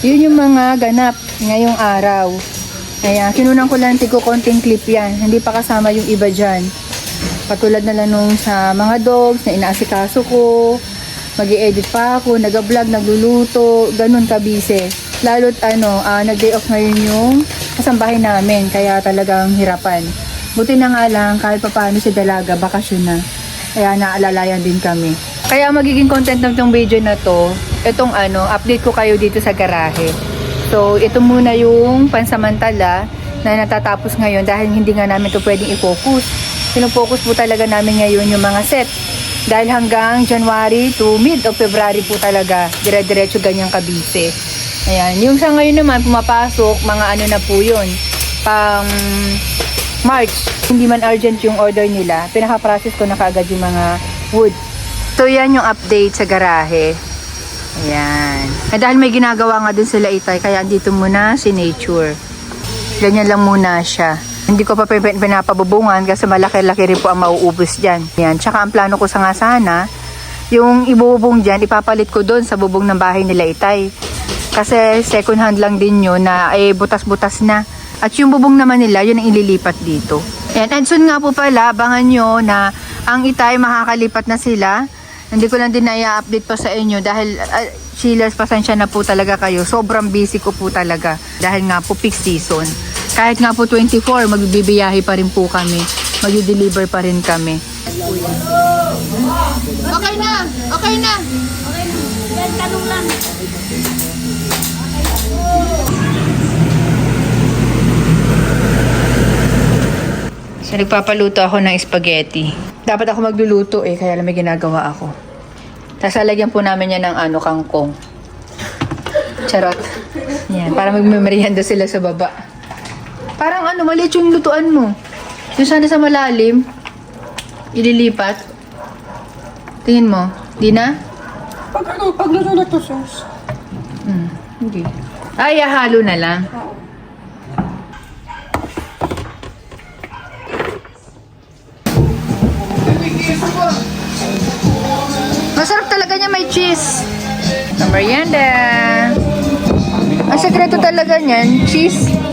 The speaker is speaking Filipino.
Yun yung mga ganap ngayong araw. Kaya kinunan ko lang tigo konting clip yan. Hindi pa kasama yung iba dyan. Patulad na lang nung sa mga dogs na inaasikaso ko. mag edit pa ako, nag-vlog, nagluluto, ganun kabise. Lalo't ano, ah, nag-day off ngayon yung kasambahay namin. Kaya talagang hirapan. Buti na nga lang, kahit pa paano si Dalaga, bakasyon na. Kaya naalalayan din kami. Kaya magiging content ng tong video na to, itong ano, update ko kayo dito sa garahe. So, ito muna yung pansamantala na natatapos ngayon dahil hindi nga namin to pwedeng i-focus. Pinofocus po talaga namin ngayon yung mga set. Dahil hanggang January to mid of February po talaga, dire-diretso ganyang kabise. Ayan, yung sa ngayon naman pumapasok, mga ano na po yun, pang March. Hindi man urgent yung order nila, pinaka-process ko na kaagad yung mga wood. So yan yung update sa garahe. Ayan. Eh, dahil may ginagawa nga dun sila itay, kaya andito muna si Nature. Ganyan lang muna siya. Hindi ko pa pin- pinapabubungan kasi malaki-laki rin po ang mauubos dyan. Yan. Tsaka ang plano ko sa nga sana, yung ibubong dyan, ipapalit ko doon sa bubong ng bahay nila itay. Kasi second hand lang din yun na eh, butas-butas na. At yung bubong naman nila, yun ang ililipat dito. Yan. And soon nga po pala, abangan nyo na ang itay makakalipat na sila. Hindi ko lang din na-update pa sa inyo dahil uh, Chillers, pasensya na po talaga kayo. Sobrang busy ko po talaga dahil nga po peak season. Kahit nga po 24, magbibiyahe pa rin po kami. Mag-deliver pa rin kami. Okay na! Okay na! Yan, tanong lang. So, nagpapaluto ako ng spaghetti. Dapat ako magluluto eh, kaya lang may ginagawa ako. Tapos lalagyan po namin yan ng ano, kangkong. Charot. Yan, para magmemerienda sila sa baba. Parang ano, maliit yung lutuan mo. Yung sana sa malalim, ililipat. Tingin mo, di na? Pag ano, pagluto na to, sus. Hmm, hindi. Ay, halo na lang. Masarap talaga niya may cheese. Na merienda. Ang sekreto talaga niyan, cheese.